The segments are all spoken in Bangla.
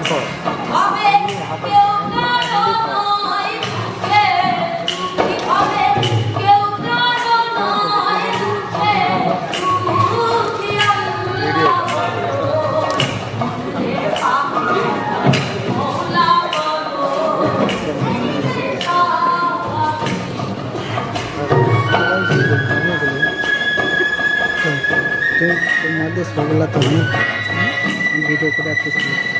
বলো তোমাদের সবগুলা তো আমি ভিডিও করে আসতেছি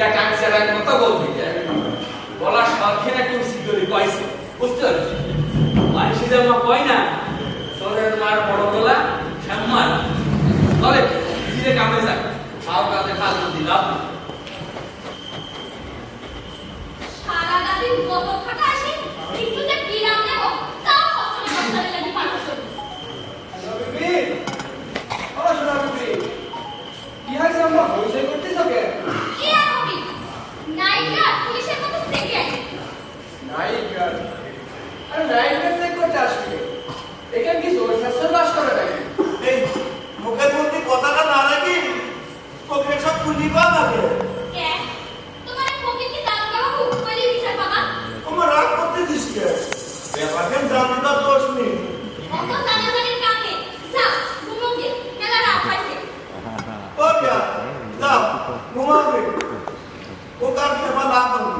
যা কাঁচের কথা বলার সাথে না কেউ সিদ্ধি বুঝতে পারছি? মানুষের যেন কয় না? শরীরের মার বড় গলা palavra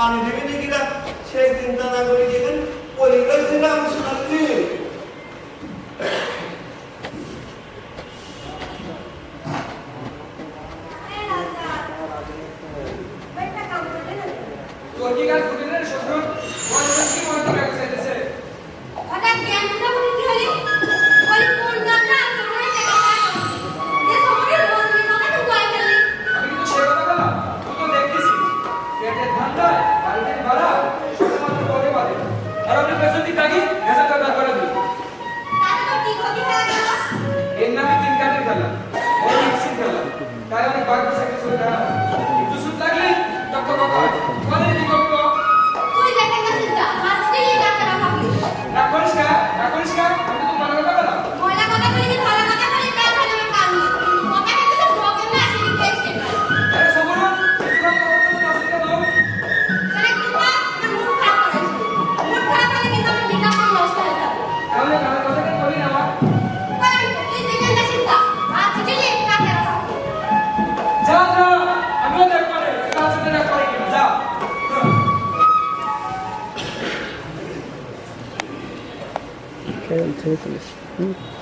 পানি দেবে নাকি সেই সে চিন্তা না করে দেখেন পরিবেশ দিলাম শুধু Oh. Okay, I'm taking this.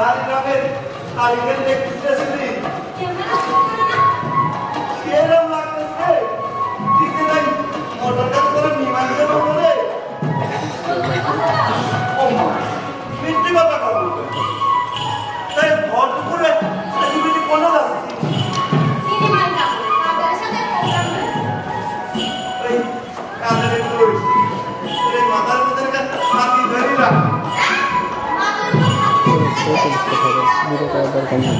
আর গ্রামের কারিগর দেখতেছে শুনি সেরম লাগতেছে? ঠিক নাই। মোটর কাজ করে নিমান দেবো বলে। মিথ্যে কথা ভিডিও করার দরকার নেই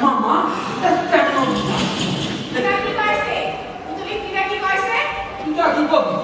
Mama, that's that no. Did I keep I say? Did I keep up?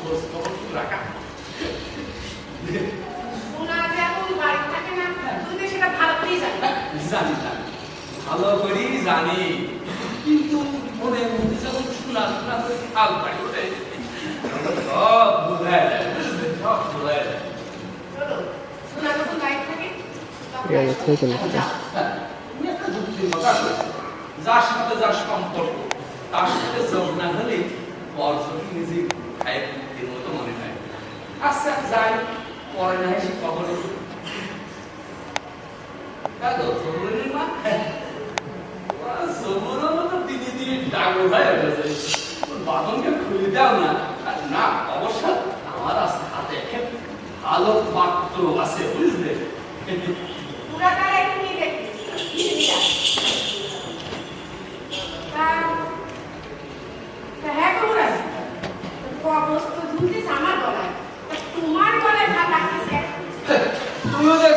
জানি না। ভালো করি জানি। কিন্তু মনে মধ্যে যখন শোনা শোনা করে খাল পাই ওঠে সব বোঝায় সব বোঝায় হ্যাঁ, যার সাথে যার তার সাথে যোগ না হলে পড়াশোনা মনে হয়। আস্তে যাই পরে না সে কখনো কাগো সবুরের মা। ওরা সবুরের মতো দিদি দিদি ডাগর হয়ে গেছে। বাদনকে খুলে দাও না। না অবশ্য আমার হাতে ভালো পাত্র আছে বুঝলে? পুরাকার এখন নিয়ে দেখি Tudo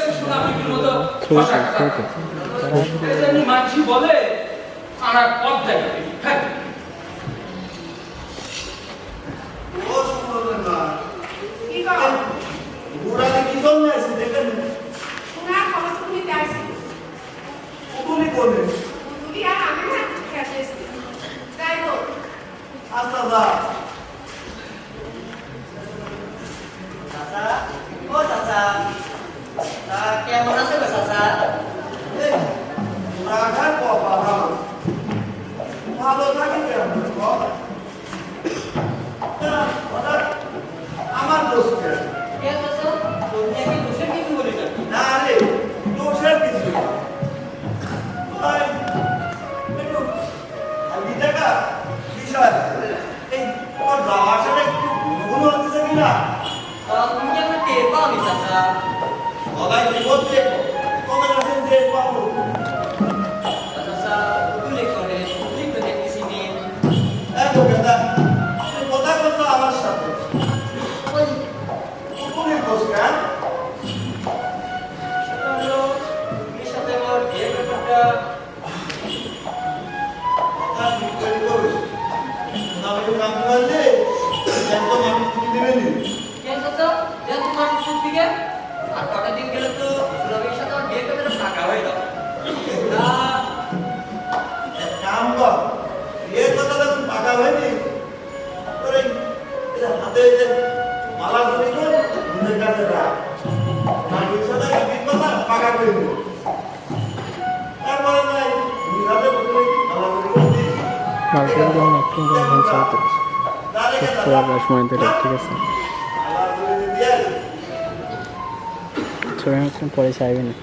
মাঝি বলে আনার পথ দেখাবে হ্যাঁ আমরা সময় ধরে ঠিক আছে ছয় মিনিট পরে চাইবে না